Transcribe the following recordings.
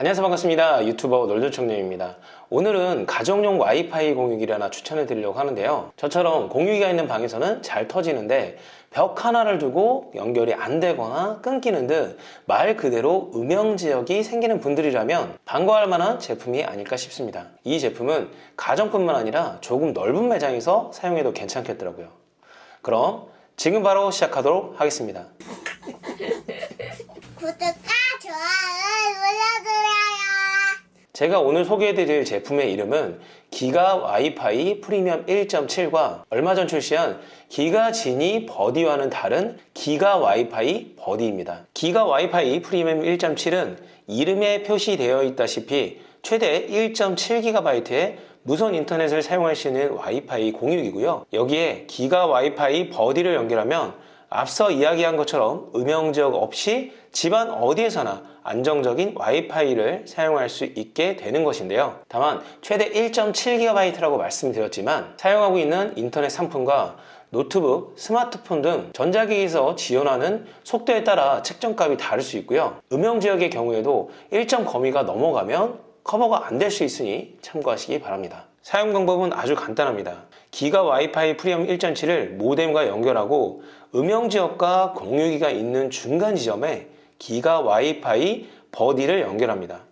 안녕하세요. 반갑습니다. 유튜버 놀조청님입니다. 오늘은 가정용 와이파이 공유기를 하나 추천해 드리려고 하는데요. 저처럼 공유기가 있는 방에서는 잘 터지는데 벽 하나를 두고 연결이 안 되거나 끊기는 듯말 그대로 음영 지역이 생기는 분들이라면 반가워할 만한 제품이 아닐까 싶습니다. 이 제품은 가정뿐만 아니라 조금 넓은 매장에서 사용해도 괜찮겠더라고요. 그럼 지금 바로 시작하도록 하겠습니다. 구독과 좋아요 눌러주세요. 제가 오늘 소개해드릴 제품의 이름은 기가 와이파이 프리미엄 1.7과 얼마 전 출시한 기가 지니 버디와는 다른 기가 와이파이 버디입니다. 기가 와이파이 프리미엄 1.7은 이름에 표시되어 있다시피 최대 1.7GB의 무선 인터넷을 사용할 수 있는 와이파이 공유기고요. 여기에 기가 와이파이 버디를 연결하면 앞서 이야기한 것처럼 음영 지역 없이 집안 어디에서나 안정적인 와이파이를 사용할 수 있게 되는 것인데요. 다만 최대 1.7GB라고 말씀드렸지만 사용하고 있는 인터넷 상품과 노트북, 스마트폰 등 전자기기에서 지원하는 속도에 따라 책정값이 다를 수 있고요. 음영 지역의 경우에도 일정 범위가 넘어가면 커버가 안 될 수 있으니 참고하시기 바랍니다. 사용 방법은 아주 간단합니다. 기가 와이파이 프리미엄 1.7을 모뎀과 연결하고 음영 지역과 공유기가 있는 중간 지점에 기가 와이파이 버디를 연결합니다.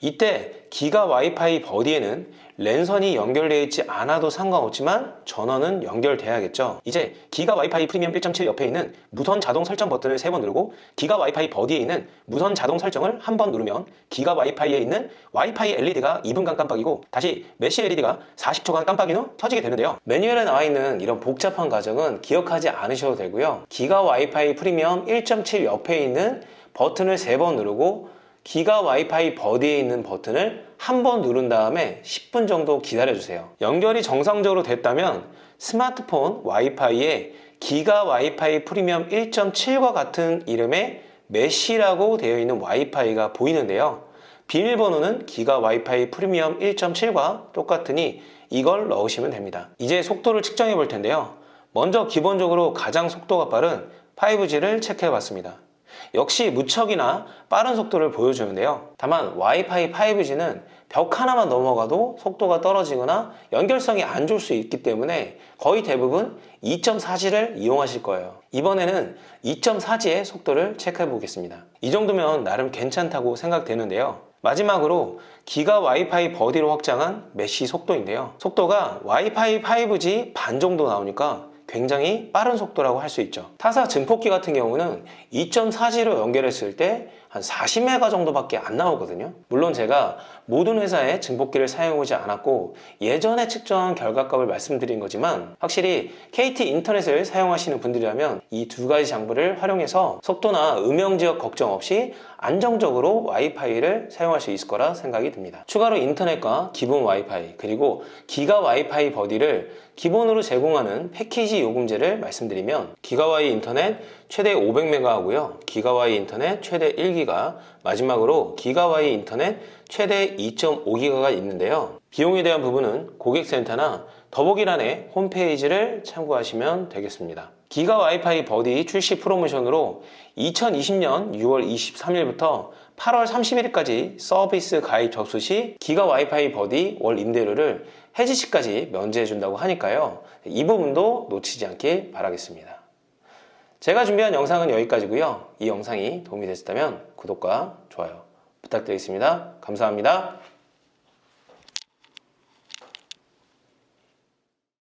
이때 기가 와이파이 버디에는 랜선이 연결되어 있지 않아도 상관없지만 전원은 연결돼야겠죠. 이제 기가 와이파이 프리미엄 1.7 옆에 있는 무선 자동 설정 버튼을 세번 누르고 기가 와이파이 버디에 있는 무선 자동 설정을 한 번 누르면 기가 와이파이에 있는 와이파이 LED가 2분간 깜빡이고 다시 메시 LED가 40초간 깜빡인 후 켜지게 되는데요. 매뉴얼에 나와 있는 이런 복잡한 과정은 기억하지 않으셔도 되고요. 기가 와이파이 프리미엄 1.7 옆에 있는 버튼을 세번 누르고 기가 와이파이 버디에 있는 버튼을 한 번 누른 다음에 10분 정도 기다려주세요. 연결이 정상적으로 됐다면 스마트폰 와이파이에 기가 와이파이 프리미엄 1.7과 같은 이름의 메시라고 되어 있는 와이파이가 보이는데요. 비밀번호는 기가 와이파이 프리미엄 1.7과 똑같으니 이걸 넣으시면 됩니다. 이제 속도를 측정해 볼 텐데요. 먼저 기본적으로 가장 속도가 빠른 5G를 체크해 봤습니다. 역시 무척이나 빠른 속도를 보여주는데요. 다만 와이파이 5G는 벽 하나만 넘어가도 속도가 떨어지거나 연결성이 안 좋을 수 있기 때문에 거의 대부분 2.4G를 이용하실 거예요. 이번에는 2.4G의 속도를 체크해 보겠습니다. 이 정도면 나름 괜찮다고 생각되는데요. 마지막으로 기가 와이파이 버디로 확장한 메시 속도인데요. 속도가 와이파이 5G 반 정도 나오니까 굉장히 빠른 속도라고 할 수 있죠. 타사 증폭기 같은 경우는 2.4G로 연결했을 때 한 40메가 정도밖에 안 나오거든요. 물론 제가 모든 회사의 증폭기를 사용하지 않았고 예전에 측정한 결과값을 말씀드린 거지만 확실히 KT 인터넷을 사용하시는 분들이라면 이 두 가지 장비를 활용해서 속도나 음영 지역 걱정 없이 안정적으로 와이파이를 사용할 수 있을 거라 생각이 듭니다. 추가로 인터넷과 기본 와이파이 그리고 기가 와이파이 버디를 기본으로 제공하는 패키지 요금제를 말씀드리면 기가와이 인터넷 최대 500메가 하고요. 기가와이 인터넷 최대 1기가 마지막으로 기가와이 인터넷 최대 2.5기가가 있는데요. 비용에 대한 부분은 고객센터나 더보기란의 홈페이지를 참고하시면 되겠습니다. 기가 와이파이 버디 출시 프로모션으로 2020년 6월 23일부터 8월 31일까지 서비스 가입 접수 시 기가 와이파이 버디 월 임대료를 해지 시까지 면제해 준다고 하니까요. 이 부분도 놓치지 않길 바라겠습니다. 제가 준비한 영상은 여기까지고요. 이 영상이 도움이 됐다면 구독과 좋아요 부탁드리겠습니다. 감사합니다.